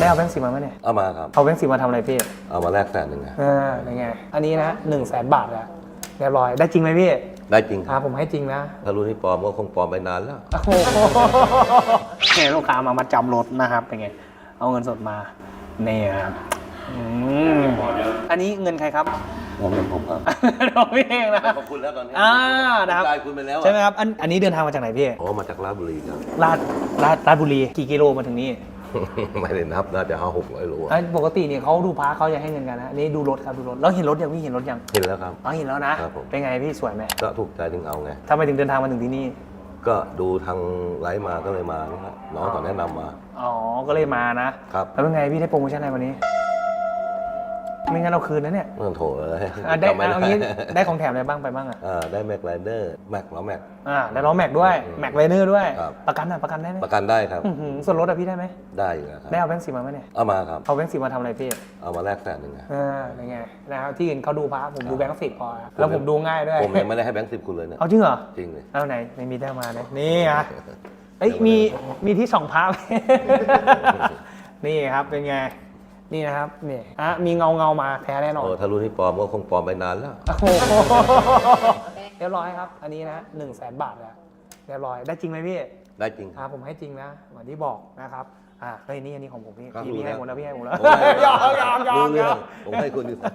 ได้เอาแบงค์สิบมาไหมเนี่ย เอามาครับ เอาแบงค์สิบมาทำอะไรพี่เอามาแลกแสนหนึ่งอะอ่าเป็นไง อันนี้นะหนึ่งแสนบาทแล้วเรียบร้อย ได้จริงไหมพี่ได้จริงคอ่ารับ ผมให้จริงนะ ถ้ารู้ที่ปลอมก็คงปลอมไปนานแล้ว โอ้โหเนี่ยลูกค้ามามาจำรถนะครับเป็นไง เอาเงินสดมาเนี่ยครับอืมอันนี้เงินใครครับเงินผมครับเราพี่เองนะ ขอบคุณแล้วตอนนี้อ่านะครับ ได้คุณไปแล้วอะใช่ไหมครับ อันอันนี้เดินทางมาจากไหนพี่โอ้มาจากราชบุรีครับ ลาดลาดลาดบุรี กี่กิโลมาถึงนี่ ไม่ได้นับน่าจะเอาหกร้อยโลอะปกติเนี่ยเขาดูพาเขาจะให้เงินกันนะอันนี่ดูรถครับดูรถแล้วเห็นรถยังพี่เห็นรถยังเห็นแล้วครับ อ๋อเห็นแล้วนะ ครับผม เป็นไงพี่สวยไหมก็ถูกใจถึงเอาไง ทำไมถึงเดินทางมาถึงที่นี่ ก็ดูทางไลฟ์มาก็เลยมานะครับน้องเขาแนะนำมา อ๋อ ก็เลยมานะครับ แล้วเป็นไงพี่ได้โปรโมชั่นอะไรวันนี้ ไม่งั้นเราคืนนะเนี่ยเมื่อโถเลยอะได้จำม่เอางี้ได้ของแถมอะไรบ้างไปบ้างอะอ่าได้แม็กไรเดอร์แม็กล้อแม็ก อ่าได้ล้อแม็กด้วยอืมแม็กไรเนอร์ด้วย ครับ ประกันอะประกันได้ไหมประกันได้ครับอื้อหือส่วนลดอะพี่ได้ไหมได้อยู่แล้วครับได้เอาแบงค์สิบมาไหมเนี่ยเอามาครับ เอาแบงค์สิบมาทำอะไรพี่เอามาแลกแสนหนึ่งอะ อ่าเป็นไงนะครับที่อื่นเขาดูพระผมดูแบงค์สิบพอแล้วผมดูง่ายด้วยผมยังไม่ได้ให้แบงค์สิบคุณเลยเนี่ยเอาจริงเหรอจริงเลยเอาไหนไม่มีได้มาเลยนี่อะ เอ้ยมีมีที่สองพระไหม นี่ครับเป็นไง นี่นะครับนี่อะมีเงาเงาๆมาแท้แน่นอน โอ้ถ้ารู้ที่ปลอมก็คงปลอมไปนานแล้ว โอ้โหเรียบร้อยครับ อันนี้นะหนึ่งแสนบาทแล้วเรียบร้อย ได้จริงไหมพี่ได้จริงคอ่ารับ ผมให้จริงนะเหมือนที่บอกนะครับ อ่าเฮ้ยนี่อันนี้ของผมพี่ครับพี่พี่รู้ให้แล้วหมดแล้วพี่ให้หมดแล้วโอ้ยยอมยอมยอรู้มเรื่ยอองมผมให้คุณดีกว่า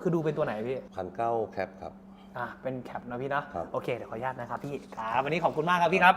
คือดูเป็นตัวไหนพี่ พันเก้าแคปครับ อ่าเป็นแคปนะพี่นะ ครับ โอเค เดี๋ยวขออนุญาตนะครับพี่ครับวันนี้ขอบคุณมากครับพี่ครับ